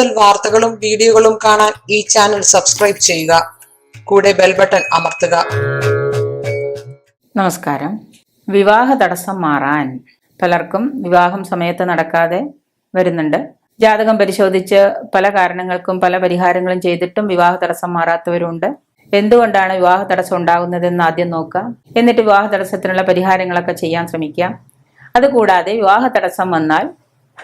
കൂടുതൽ വാർത്തകളും വീഡിയോകളും കാണാൻ ഈ ചാനൽ സബ്സ്ക്രൈബ് ചെയ്യുക. കൂടെ ബെൽ ബട്ടൺ അമർത്തുക. നമസ്കാരം. വിവാഹ തടസ്സം മാറാൻ പലർക്കും വിവാഹം സമയത്ത് നടക്കാതെ വരുന്നുണ്ട്. ജാതകം പരിശോധിച്ച് പല കാരണങ്ങൾക്കും പല പരിഹാരങ്ങളും ചെയ്തിട്ടും വിവാഹ തടസ്സം മാറാത്തവരുണ്ട്. എന്തുകൊണ്ടാണ് വിവാഹ തടസ്സം ഉണ്ടാകുന്നതെന്ന് ആദ്യം നോക്കാം. എന്നിട്ട് വിവാഹ തടസ്സത്തിനുള്ള പരിഹാരങ്ങളൊക്കെ ചെയ്യാൻ ശ്രമിക്കാം. അതുകൂടാതെ വിവാഹ തടസ്സം വന്നാൽ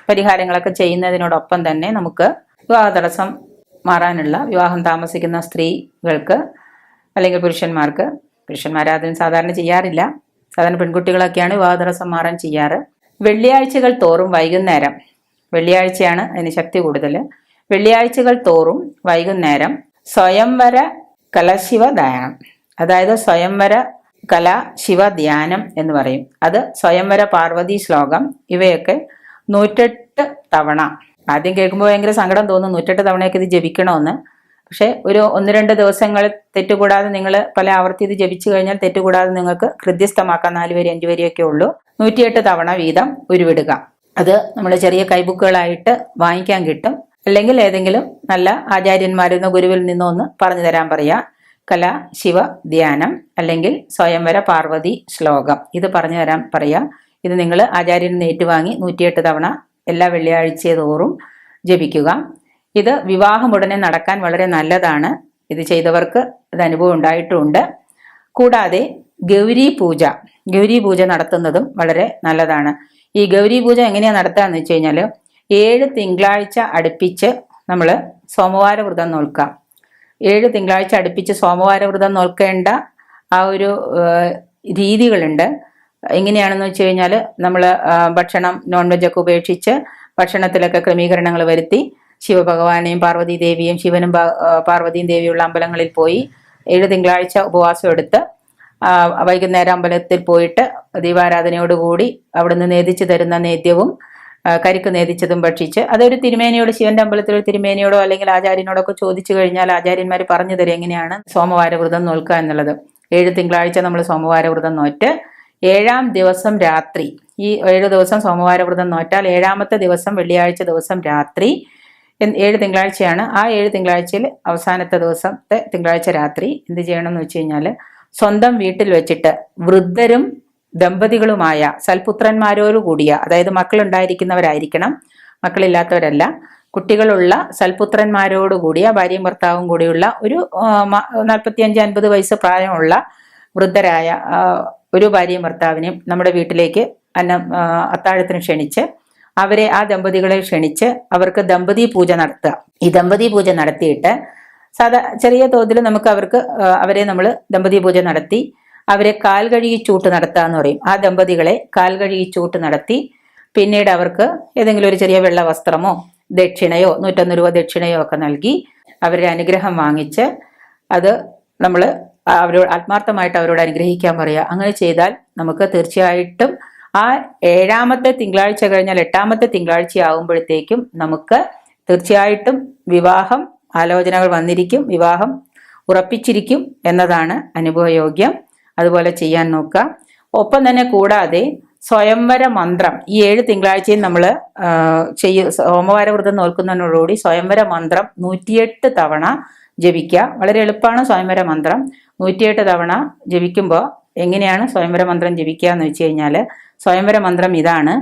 പരിഹാരങ്ങളൊക്കെ ചെയ്യുന്നതിനോടൊപ്പം തന്നെ നമുക്ക് വിവാഹ തടസ്സം മാറാനുള്ള വിവാഹം താമസിക്കുന്ന സ്ത്രീകൾക്ക് അല്ലെങ്കിൽ പുരുഷന്മാർക്ക് പുരുഷന്മാരാദ്യം സാധാരണ ചെയ്യാറില്ല. സാധാരണ പെൺകുട്ടികളൊക്കെയാണ് വിവാഹ തടസ്സം മാറാൻ ചെയ്യാറ്. വെള്ളിയാഴ്ചകൾ തോറും വൈകുന്നേരം വെള്ളിയാഴ്ചയാണ് അതിന് ശക്തി കൂടുതൽ. വെള്ളിയാഴ്ചകൾ തോറും വൈകുന്നേരം സ്വയംവര കലശിവ ധ്യാനം. അതായത് സ്വയംവര കല ശിവ ധ്യാനം എന്ന് പറയും. അത് സ്വയംവര പാർവതി ശ്ലോകം ഇവയൊക്കെ നൂറ്റെട്ട് തവണ ആദ്യം കേൾക്കുമ്പോൾ ഭയങ്കര സങ്കടം തോന്നും. നൂറ്റെട്ട് തവണയൊക്കെ ഇത് ജപിക്കണമെന്ന് പക്ഷേ ഒരു ഒന്ന് രണ്ട് ദിവസങ്ങൾ തെറ്റുകൂടാതെ നിങ്ങൾ പല ആവർത്തി ഇത് ജപിച്ചു കഴിഞ്ഞാൽ തെറ്റുകൂടാതെ നിങ്ങൾക്ക് ഹൃദ്യസ്ഥമാക്കാം നാല് വരി അഞ്ചു വരിയൊക്കെ ഉള്ളൂ. നൂറ്റിയെട്ട് തവണ വീതം ഉരുവിടുക. അത് നമ്മൾ ചെറിയ കൈബുക്കുകളായിട്ട് വാങ്ങിക്കാൻ കിട്ടും. അല്ലെങ്കിൽ ഏതെങ്കിലും നല്ല ആചാര്യന്മാരിൽ നിന്നോ ഗുരുവിൽ നിന്നോ ഒന്ന് പറഞ്ഞു തരാൻ പറയാ കല ശിവ ധ്യാനം അല്ലെങ്കിൽ സ്വയംവര പാർവതി ശ്ലോകം. ഇത് പറഞ്ഞു തരാൻ പറയാ ഇത് നിങ്ങൾ ആചാര്യൻ ഏറ്റുവാങ്ങി നൂറ്റിയെട്ട് തവണ എല്ലാ വെള്ളിയാഴ്ച തോറും ജപിക്കുക. ഇത് വിവാഹം ഉടനെ നടക്കാൻ വളരെ നല്ലതാണ്. ഇത് ചെയ്തവർക്ക് ഇത് അനുഭവം ഉണ്ടായിട്ടുമുണ്ട് കൂടാതെ ഗൗരി പൂജ ഗൗരി പൂജ നടത്തുന്നതും വളരെ നല്ലതാണ്. ഈ ഗൗരി പൂജ എങ്ങനെയാണ് നടത്തുക എന്ന് വെച്ച് കഴിഞ്ഞാൽ ഏഴ് തിങ്കളാഴ്ച അടുപ്പിച്ച് നമ്മൾ സോമവാര വ്രതം നോൽക്കാം. ഏഴ് തിങ്കളാഴ്ച അടുപ്പിച്ച് സോമവാര വ്രതം നോൽക്കേണ്ട ആ ഒരു രീതികളുണ്ട്. എങ്ങനെയാണെന്ന് വെച്ച് കഴിഞ്ഞാൽ നമ്മൾ ഭക്ഷണം നോൺ വെജൊക്കെ ഉപേക്ഷിച്ച് ഭക്ഷണത്തിലൊക്കെ ക്രമീകരണങ്ങൾ വരുത്തി ശിവഭഗവാനെയും പാർവതി ദേവിയും ശിവനും പാർവതിയും ദേവിയുള്ള അമ്പലങ്ങളിൽ പോയി ഏഴ് തിങ്കളാഴ്ച ഉപവാസം എടുത്ത് വൈകുന്നേരം അമ്പലത്തിൽ പോയിട്ട് ദീപാരാധനയോടുകൂടി അവിടുന്ന് നേദിച്ച് തരുന്ന നേദ്യവും കരിക്ക് നേദിച്ചതും ഭക്ഷിച്ച് അതൊരു തിരുമേനിയോട് ശിവന്റെ അമ്പലത്തിൽ ഒരു തിരുമേനിയോടോ അല്ലെങ്കിൽ ആചാര്യനോടൊക്കെ ചോദിച്ചു കഴിഞ്ഞാൽ ആചാര്യന്മാർ പറഞ്ഞു തരും എങ്ങനെയാണ് സോമവാര വ്രതം നോൽക്കുക എന്നുള്ളത്. ഏഴ് തിങ്കളാഴ്ച നമ്മൾ സോമവാര വ്രതം നോറ്റ് ഏഴാം ദിവസം രാത്രി. ഈ ഏഴ് ദിവസം സോമവാര വ്രതം നോറ്റാൽ ഏഴാമത്തെ ദിവസം വെള്ളിയാഴ്ച ദിവസം രാത്രി. ഏഴ് തിങ്കളാഴ്ചയാണ്. ആ ഏഴ് തിങ്കളാഴ്ചയിൽ അവസാനത്തെ ദിവസത്തെ തിങ്കളാഴ്ച രാത്രി എന്ത് ചെയ്യണം എന്ന് വെച്ച് കഴിഞ്ഞാൽ സ്വന്തം വീട്ടിൽ വെച്ചിട്ട് വൃദ്ധരും ദമ്പതികളുമായ സൽപുത്രന്മാരോട് കൂടിയ അതായത് മക്കളുണ്ടായിരിക്കുന്നവരായിരിക്കണം. മക്കളില്ലാത്തവരല്ല. കുട്ടികളുള്ള സൽപുത്രന്മാരോട് കൂടിയ ഭാര്യയും ഭർത്താവും കൂടിയുള്ള ഒരു നാൽപ്പത്തിയഞ്ച് അൻപത് വയസ്സ് പ്രായമുള്ള വൃദ്ധരായ ഒരു ഭാര്യയും ഭർത്താവിനെയും നമ്മുടെ വീട്ടിലേക്ക് അന്ന അത്താഴത്തിന് ക്ഷണിച്ച് അവരെ ആ ദമ്പതികളെ ക്ഷണിച്ച് അവർക്ക് ദമ്പതി പൂജ നടത്തുക. ഈ ദമ്പതി പൂജ നടത്തിയിട്ട് സാധാ ചെറിയ തോതിൽ നമുക്ക് അവർക്ക് അവരെ നമ്മൾ ദമ്പതി പൂജ നടത്തി അവരെ കാൽ കഴുകി ചൂട്ട് നടത്തുക എന്ന് പറയും. ആ ദമ്പതികളെ കാൽ കഴുകി ചൂട്ട് നടത്തി പിന്നീട് അവർക്ക് ഏതെങ്കിലും ഒരു ചെറിയ വെള്ള വസ്ത്രമോ ദക്ഷിണയോ നൂറ്റൊന്ന് രൂപ ദക്ഷിണയോ ഒക്കെ നൽകി അവരുടെ അനുഗ്രഹം വാങ്ങിച്ച് അത് നമ്മൾ അവരോട് ആത്മാർത്ഥമായിട്ട് അവരോട് അനുഗ്രഹിക്കാൻ പറയുക. അങ്ങനെ ചെയ്താൽ നമുക്ക് തീർച്ചയായിട്ടും ആ ഏഴാമത്തെ തിങ്കളാഴ്ച കഴിഞ്ഞാൽ എട്ടാമത്തെ തിങ്കളാഴ്ച ആകുമ്പോഴത്തേക്കും നമുക്ക് തീർച്ചയായിട്ടും വിവാഹം ആലോചനകൾ വന്നിരിക്കും വിവാഹം ഉറപ്പിച്ചിരിക്കും എന്നതാണ് അനുഭവയോഗ്യം. അതുപോലെ ചെയ്യാൻ നോക്കുക. ഒപ്പം തന്നെ കൂടാതെ സ്വയംവര മന്ത്രം. ഈ ഏഴ് തിങ്കളാഴ്ചയും നമ്മൾ ചെയ്യ സോമവാര വ്രതം നോക്കുന്നതിനോടുകൂടി സ്വയംവര മന്ത്രം നൂറ്റിയെട്ട് തവണ ജപിക്കുക. വളരെ എളുപ്പമാണ് സ്വയംവര മന്ത്രം. നൂറ്റിയെട്ട് തവണ ജപിക്കുമ്പോൾ എങ്ങനെയാണ് സ്വയംവര മന്ത്രം ജപിക്കുക എന്ന് വെച്ച് കഴിഞ്ഞാൽ സ്വയംവര മന്ത്രം ഇതാണ്.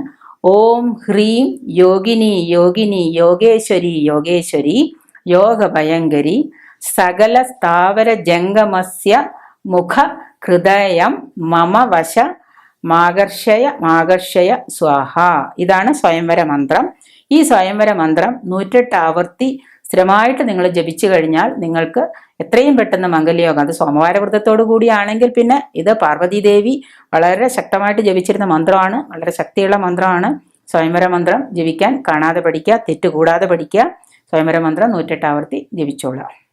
ഓം ഹ്രീം യോഗിനി യോഗിനി യോഗേശ്വരി യോഗേശ്വരി യോഗഭയങ്കരി സകല സ്ഥാവര ജംഗമസ്യ മുഖ ഹൃദയം മമ വശ മാകർഷയ മാകർഷയ സ്വാഹ. ഇതാണ് സ്വയംവര മന്ത്രം ഈ സ്വയംവര മന്ത്രം നൂറ്റെട്ട് ആവർത്തി സ്ഥിരമായിട്ട് നിങ്ങൾ ജപിച്ചു കഴിഞ്ഞാൽ നിങ്ങൾക്ക് എത്രയും പെട്ടെന്ന് മംഗല്യോഗം അത് സോമവാര വ്രതത്തോടു കൂടിയാണെങ്കിൽ പിന്നെ ഇത് പാർവതീദേവി വളരെ ശക്തമായിട്ട് ജപിച്ചിരുന്ന മന്ത്രമാണ്. വളരെ ശക്തിയുള്ള മന്ത്രമാണ്. സ്വയംവര മന്ത്രം ജപിക്കാൻ കാണാതെ പഠിക്കുക തെറ്റുകൂടാതെ പഠിക്കുക. സ്വയംവര മന്ത്രം നൂറ്റെട്ടാവർത്തി ജപിച്ചോളാം.